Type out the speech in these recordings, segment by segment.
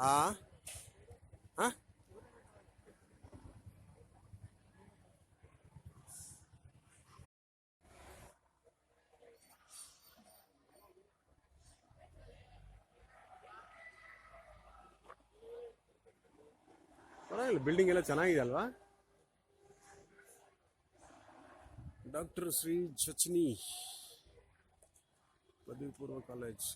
ಆ? ಪರವಾಗಿಲ್ಲ ಬಿಲ್ಡಿಂಗ್ ಎಲ್ಲ ಚೆನ್ನಾಗಿದೆ ಅಲ್ವಾ? ಡಾಕ್ಟರ್ ಶ್ರೀ ಚಚ್ನಿ ಪದವಿ ಪೂರ್ವ ಕಾಲೇಜ್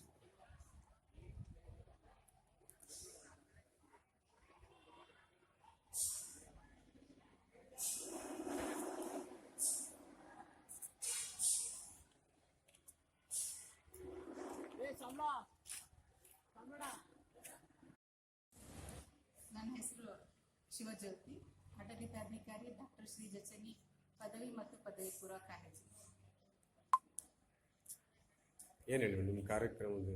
ನನ್ನ ಹೆಸರು ಶಿವಜ್ಯೋತಿ ಆಡಳಿತಾಧಿಕಾರಿ ಡಾಕ್ಟರ್ ಶ್ರೀ ಜಚನಿ ಪದವಿ ಮತ್ತು ಪದವಿ ಪೂರ್ವ ಕಾಲೇಜು. ಏನು ಹೇಳಿ ನಿಮ್ಮ ಕಾರ್ಯಕ್ರಮದ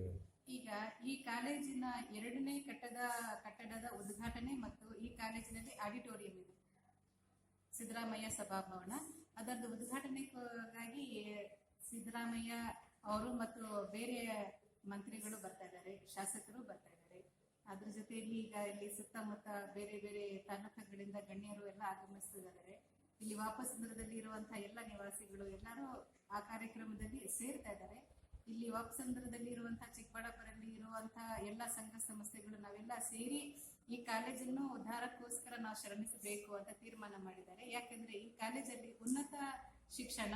ಈಗ ಈ ಕಾಲೇಜಿನ ಎರಡನೇ ಕಟ್ಟದ ಕಟ್ಟಡದ ಉದ್ಘಾಟನೆ ಮತ್ತು ಈ ಕಾಲೇಜಿನಲ್ಲಿ ಆಡಿಟೋರಿಯಂ ಇದೆ. ಸಿದ್ದರಾಮಯ್ಯ ಸಭಾಭವನ. ಅದರದ್ದು ಉದ್ಘಾಟನೆಗಾಗಿ ಸಿದ್ದರಾಮಯ್ಯ ಅವರು ಮತ್ತು ಬೇರೆ ಮಂತ್ರಿಗಳು ಬರ್ತಾ ಇದ್ದಾರೆ ಶಾಸಕರು ಬರ್ತಾ ಇದ್ದಾರೆ. ಅದ್ರ ಜೊತೆಯಲ್ಲಿ ಈಗ ಇಲ್ಲಿ ಸುತ್ತಮುತ್ತ ಬೇರೆ ಬೇರೆ ತಾಲೂಕುಗಳಿಂದ ಗಣ್ಯರು ಎಲ್ಲ ಆಗಮಿಸ್ತಿದ್ದಾರೆ ಇಲ್ಲಿ ವಾಪಸ್ ವಾಪಸಂದ್ರದಲ್ಲಿ ಇರುವಂತಹ ಎಲ್ಲ ನಿವಾಸಿಗಳು ಎಲ್ಲರೂ ಆ ಕಾರ್ಯಕ್ರಮದಲ್ಲಿ ಸೇರ್ತಾ ಇದ್ದಾರೆ. ಇಲ್ಲಿ ವಾಪಸಂದ್ರದಲ್ಲಿ ಇರುವಂತಹ ಚಿಕ್ಕಬಳ್ಳಾಪುರಲ್ಲಿ ಇರುವಂತಹ ಎಲ್ಲ ಸಂಘ ಸಂಸ್ಥೆಗಳು ನಾವೆಲ್ಲ ಸೇರಿ ಈ ಕಾಲೇಜನ್ನು ಉದ್ಧಾರಕ್ಕೋಸ್ಕರ ನಾವು ಶ್ರಮಿಸಬೇಕು ಅಂತ ತೀರ್ಮಾನ ಮಾಡಿದ್ದಾರೆ. ಯಾಕಂದ್ರೆ ಈ ಕಾಲೇಜಲ್ಲಿ ಉನ್ನತ ಶಿಕ್ಷಣ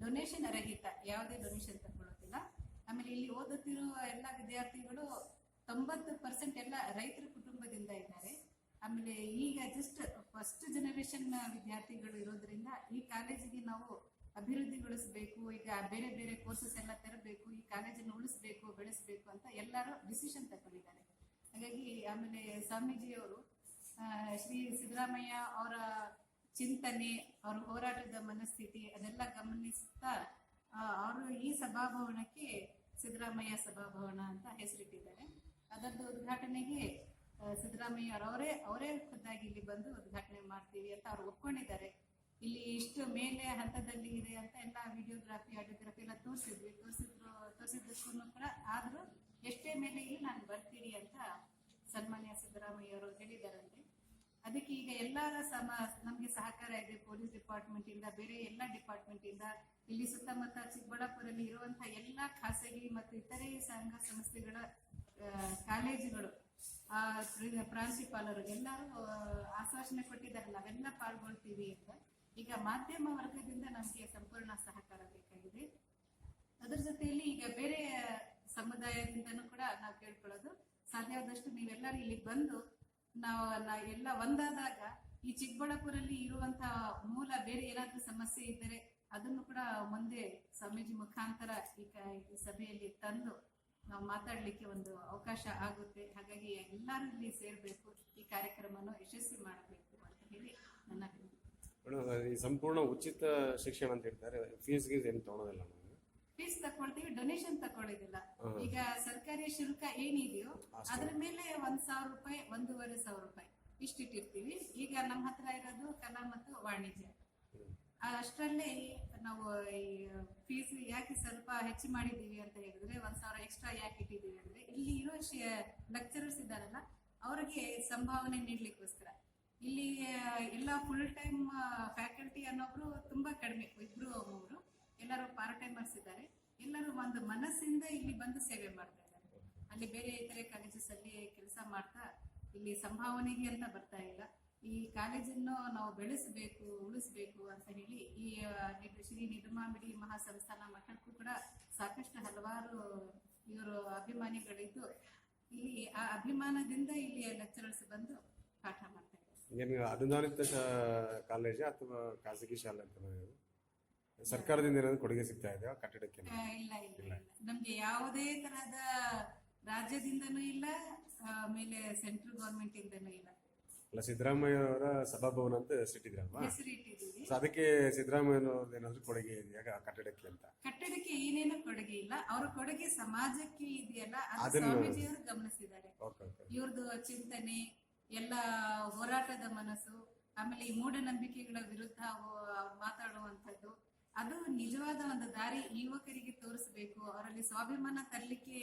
ಡೊನೇಷನ್ ರಹಿತ ಯಾವುದೇ ಡೊನೇಷನ್ ತಗೊಳ್ಳೋದಿಲ್ಲ. ಆಮೇಲೆ ಇಲ್ಲಿ ಓದುತ್ತಿರುವ ಎಲ್ಲ ವಿದ್ಯಾರ್ಥಿಗಳು ತೊಂಬತ್ತು ಪರ್ಸೆಂಟ್ ಎಲ್ಲ ರೈತರ ಕುಟುಂಬದಿಂದ ಇದ್ದಾರೆ. ಆಮೇಲೆ ಈಗ ಜಸ್ಟ್ ಫಸ್ಟ್ ಜನರೇಷನ್ ವಿದ್ಯಾರ್ಥಿಗಳು ಇರೋದ್ರಿಂದ ಈ ಕಾಲೇಜಿಗೆ ನಾವು ಅಭಿವೃದ್ಧಿಗೊಳಿಸಬೇಕು, ಈಗ ಬೇರೆ ಬೇರೆ ಕೋರ್ಸಸ್ ಎಲ್ಲ ತರಬೇಕು, ಈ ಕಾಲೇಜನ್ನು ಉಳಿಸಬೇಕು, ಬೆಳೆಸಬೇಕು ಅಂತ ಎಲ್ಲರೂ ಡಿಸಿಷನ್ ತಗೊಂಡಿದ್ದಾರೆ. ಹಾಗಾಗಿ ಆಮೇಲೆ ಸ್ವಾಮೀಜಿಯವರು ಶ್ರೀ ಸಿದ್ದರಾಮಯ್ಯ ಅವರ ಚಿಂತನೆ, ಅವರ ಹೋರಾಟದ ಮನಸ್ಥಿತಿ, ಅದೆಲ್ಲ ಗಮನಿಸುತ್ತಾ ಅವರು ಈ ಸಭಾಭವನಕ್ಕೆ ಸಿದ್ದರಾಮಯ್ಯ ಸಭಾಭವನ ಅಂತ ಹೆಸರಿಟ್ಟಿದ್ದಾರೆ. ಅದರದ್ದು ಉದ್ಘಾಟನೆಗೆ ಸಿದ್ದರಾಮಯ್ಯ ಅವರೇ ಅವರೇ ಖುದ್ದಾಗಿ ಇಲ್ಲಿ ಬಂದು ಉದ್ಘಾಟನೆ ಮಾಡ್ತೀವಿ ಅಂತ ಅವ್ರು ಒಪ್ಕೊಂಡಿದ್ದಾರೆ. ಇಲ್ಲಿ ಇಷ್ಟು ಮೇಲೆ ಹಂತದಲ್ಲಿ ಇದೆ ಅಂತ ಎಲ್ಲ ವಿಡಿಯೋಗ್ರಾಫಿ, ಆಡಿಯೋಗ್ರಾಫಿ ಎಲ್ಲ ತೋರಿಸಿದ್ವಿ. ತೋರಿಸಿದ್ರು ತೋರಿಸಿದ್ದಕ್ಕೂ ಕೂಡ ಆದರೂ ಎಷ್ಟೇ ಮೇಲೆ ಇಲ್ಲಿ ನಾನು ಬರ್ತೀನಿ ಅಂತ ಸನ್ಮಾನ್ಯ ಸಿದ್ದರಾಮಯ್ಯ ಅವರು ಹೇಳಿದಾರಂತೆ ಅದಕ್ಕೆ ಈಗ ಎಲ್ಲರ ಸಮ, ನಮಗೆ ಸಹಕಾರ ಇದೆ ಪೊಲೀಸ್ ಡಿಪಾರ್ಟ್ಮೆಂಟ್ ಇಂದ, ಬೇರೆ ಎಲ್ಲ ಡಿಪಾರ್ಟ್ಮೆಂಟ್ ಇಂದ. ಇಲ್ಲಿ ಸುತ್ತಮುತ್ತ ಚಿಕ್ಕಬಳ್ಳಾಪುರಲ್ಲಿ ಇರುವಂತಹ ಎಲ್ಲ ಖಾಸಗಿ ಮತ್ತು ಇತರೆ ಸಂಘ ಸಂಸ್ಥೆಗಳ ಕಾಲೇಜುಗಳು ಆ, ಪ್ರ- ಪ್ರಾಂಶುಪಾಲರು ಎಲ್ಲರೂ ಆಶ್ವಾಸನೆ ಕೊಟ್ಟಿದ್ದಾರೆ. ನಾವೆಲ್ಲ ಪಾಲ್ಗೊಳ್ತೀವಿ ಅಂತ. ಈಗ ಮಾಧ್ಯಮ ವರ್ಗದಿಂದ ನಮಗೆ ಸಂಪೂರ್ಣ ಸಹಕಾರ ಬೇಕಾಗಿದೆ. ಅದರ ಜೊತೆಯಲ್ಲಿ ಈಗ ಬೇರೆ ಸಮುದಾಯದಿಂದನೂ ಕೂಡ ನಾವು ಕೇಳ್ಕೊಳ್ಳೋದು ಸಾಧ್ಯವಾದಷ್ಟು ನೀವೆಲ್ಲರೂ ಇಲ್ಲಿ ಬಂದು ನಾವು ಎಲ್ಲ ಒಂದಾದಾಗ ಈ ಚಿಕ್ಕಬಳ್ಳಾಪುರಲ್ಲಿ ಇರುವಂತಹ ಮೂಲ ಬೇರೆ ಏನಾದ್ರೂ ಸಮಸ್ಯೆ ಇದ್ದರೆ ಅದನ್ನು ಕೂಡ ಮುಂದೆ ಸ್ವಾಮೀಜಿ ಮುಖಾಂತರ ಈ ಸಭೆಯಲ್ಲಿ ತಂದು ನಾವು ಮಾತಾಡ್ಲಿಕ್ಕೆ ಒಂದು ಅವಕಾಶ ಆಗುತ್ತೆ. ಹಾಗಾಗಿ ಎಲ್ಲರೂ ಇಲ್ಲಿ ಸೇರ್ಬೇಕು. ಈ ಕಾರ್ಯಕ್ರಮವನ್ನು ಯಶಸ್ವಿ ಮಾಡಬೇಕು ಅಂತ ಹೇಳಿ ನನ್ನ. ಮೇಡಮ್ ಸಂಪೂರ್ಣ ಉಚಿತ ಶಿಕ್ಷಣ ಅಂತ ಹೇಳ್ತಾರೆ. ಫೀಸ್ ಗೀಸ್ ಏನು ತಗೊಳ್ಳೋದಿಲ್ಲ ನಮಗೆ ಫೀಸ್ ತಕೊಳ್ತೀವಿ ಡೊನೇಷನ್ ತಕೊಳ್ಳೋದಿಲ್ಲ ಈಗ ಸರ್ಕಾರಿ ಶುಲ್ಕ ಏನಿದೆಯೋ ಅದ್ರ ಮೇಲೆ ಒಂದ್ ಸಾವಿರ ರೂಪಾಯಿ ಒಂದೂವರೆ ಸಾವಿರ ರೂಪಾಯಿ ಇಷ್ಟಿಟ್ಟಿರ್ತೀವಿ. ಈಗ ನಮ್ಮ ಹತ್ರ ಇರೋದು ಕಲಾ ಮತ್ತು ವಾಣಿಜ್ಯ. ಅಷ್ಟರಲ್ಲೇ ನಾವು ಈ ಫೀಸ್ ಯಾಕೆ ಸ್ವಲ್ಪ ಹೆಚ್ಚು ಮಾಡಿದ್ದೀವಿ ಅಂತ ಹೇಳಿದ್ರೆ ಒಂದ್ ಸಾವಿರ ಎಕ್ಸ್ಟ್ರಾ ಯಾಕೆ ಇಟ್ಟಿದ್ದೀವಿ ಅಂದ್ರೆ ಇಲ್ಲಿ ಇರೋ ಲೆಕ್ಚರರ್ಸ್ ಇದ್ದಾರಲ್ಲ, ಅವರಿಗೆ ಸಂಭಾವನೆ ನೀಡಲಿಕ್ಕೋಸ್ಕರ. ಇಲ್ಲಿ ಎಲ್ಲ ಫುಲ್ ಟೈಮ್ ಫ್ಯಾಕಲ್ಟಿ ಅನ್ನೋಬ್ರು ತುಂಬಾ ಕಡಿಮೆ, ಇಬ್ರು ಮೂರು, ಎಲ್ಲರೂ ಪಾರ್ಟ್ ಟೈಮರ್ಸ್ ಇದ್ದಾರೆ. ಎಲ್ಲರೂ ಒಂದು ಮನಸ್ಸಿಂದ ಇಲ್ಲಿ ಬಂದು ಸೇವೆ ಮಾಡ್ತಾ ಇದ್ದಾರೆ. ಅಲ್ಲಿ ಬೇರೆ ಇತರೆ ಕಾಲೇಜಸ್ ಅಲ್ಲಿ ಕೆಲಸ ಮಾಡ್ತಾ ಇಲ್ಲಿ ಸಂಭಾವನೆಗೆ ಅಂತ ಬರ್ತಾ ಇಲ್ಲ. ಈ ಕಾಲೇಜನ್ನು ನಾವು ಬೆಳೆಸಬೇಕು ಉಳಿಸಬೇಕು ಅಂತ ಹೇಳಿ ಈ ಶ್ರೀ ನಿಡುಮಾಮಿಡಿ ಮಹಾಸಂಸ್ಥಾನ ಮಠಕ್ಕೂ ಕೂಡ ಸಾಕಷ್ಟು ಹಲವಾರು ಇವರು ಅಭಿಮಾನಿಗಳಿದ್ದು ಇಲ್ಲಿ ಆ ಅಭಿಮಾನದಿಂದ ಇಲ್ಲಿ ಲೆಕ್ಚರರ್ಸ್ ಬಂದು ಪಾಠ ಮಾಡ್ತಾರೆ ನಿಮಗೆ ಅನುದಾನಿತ ಕಾಲೇಜಾ ಅಥವಾ ಖಾಸಗಿ ಶಾಲೆ ಅಂತ ಇದು? ಸರ್ಕಾರದಿಂದ ಏನಾದ್ರು ಕೊಡುಗೆ ಸಿಗ್ತಾ ಇದೆಯಾ ಕಟ್ಟಡಕ್ಕೆ? ಇಲ್ಲ ಇಲ್ಲ ನಮ್ಗೆ ಯಾವುದೇ ತರಹದ ರಾಜ್ಯದಿಂದನೂ ಇಲ್ಲ ಆಮೇಲೆ ಸೆಂಟ್ರಲ್ ಗವರ್ಮೆಂಟ್ ಇಂದನೂ ಇಲ್ಲ. ಅಲ್ಲ ಸಿದ್ದರಾಮಯ್ಯವರ ಸಭಾಭವನ ಅಂತ ಹೆಸರಿಟ್ಟಿದ್ರಲ್ವಾ ಹೆಸರಿಟ್ಟಿದ್ದೀವಿ ಸೊ ಅದಕ್ಕೆ ಸಿದ್ದರಾಮಯ್ಯನವ್ರದ್ದು ಏನಾದ್ರು ಕೊಡುಗೆ ಇದೆಯಾ? ಆ ಕಟ್ಟಡಕ್ಕೆ ಅಂತ. ಕಟ್ಟಡಕ್ಕೆ ಏನೇನು ಕೊಡುಗೆ ಇಲ್ಲ. ಅವ್ರ ಕೊಡುಗೆ ಸಮಾಜಕ್ಕೆ ಇದೆಯಲ್ಲ ಅದು ಅದನ್ನು- ಸ್ವಾಮೀಜಿಯವರು ಗಮನಿಸಿದ್ದಾರೆ. ಓಕೆ ಓಕೆ ಇವ್ರದ್ದು ಚಿಂತನೆ ಎಲ್ಲ ಹೋರಾಟದ ಮನಸ್ಸು ಆಮೇಲೆ ಈ ಮೂಢನಂಬಿಕೆಗಳ ವಿರುದ್ಧ ಹೋ- ಮಾತಾಡುವಂಥದ್ದು ಅದು ನಿಜವಾದ ಒಂದು ದಾರಿ ಯುವಕರಿಗೆ ತೋರಿಸಬೇಕು. ಅವರಲ್ಲಿ ಸ್ವಾಭಿಮಾನ ತರಲಿಕ್ಕೆ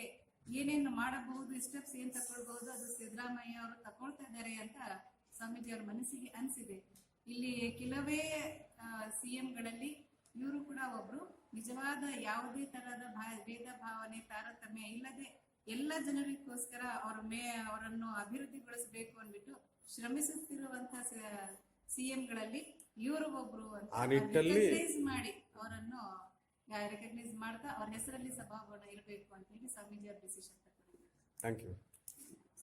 ಏನೇನು ಮಾಡಬಹುದು ಸ್ಟೆಪ್ಸ್ ಏನ್ ತಗೊಳ್ಬಹುದು ಅದು ಸಿದ್ದರಾಮಯ್ಯ ಅವರು ತಕೊಳ್ತಾ ಇದ್ದಾರೆ ಅಂತ ಸ್ವಾಮೀಜಿ ಅವರ ಮನಸ್ಸಿಗೆ ಅನಿಸಿದೆ. ಇಲ್ಲಿ ಕೆಲವೇ ಸಿಎಂಗಳಲ್ಲಿ ಇವರು ಕೂಡ ಒಬ್ರು ನಿಜವಾದ ಯಾವುದೇ ತರಹದ ಭೇದ ಭಾವನೆ ತಾರತಮ್ಯ ಇಲ್ಲದೆ ಎಲ್ಲ ಜನರಿಗೋಸ್ಕರ ಅವರ ಮೇ ಅವರನ್ನು ಅಭಿವೃದ್ಧಿಗೊಳಿಸಬೇಕು ಅಂದ್ಬಿಟ್ಟು ಶ್ರಮಿಸುತ್ತಿರುವಂತಹ ಸಿಎಂಗಳಲ್ಲಿ ಇವರು ಒಬ್ರು ಮಾಡಿ ಅವರನ್ನು ರೆಕಗ್ನೈಸ್ ಮಾಡ್ತಾ ಅವ್ರ ಹೆಸರಲ್ಲಿ ಸಭಾಭವನ ಇರಬೇಕು ಅಂತ ಹೇಳಿ ಸ್ವಾಮೀಜಿ ಅವ್ರ ಡಿಸಿಷನ್ ತಗೊಂಡಿದ್ದಾರೆ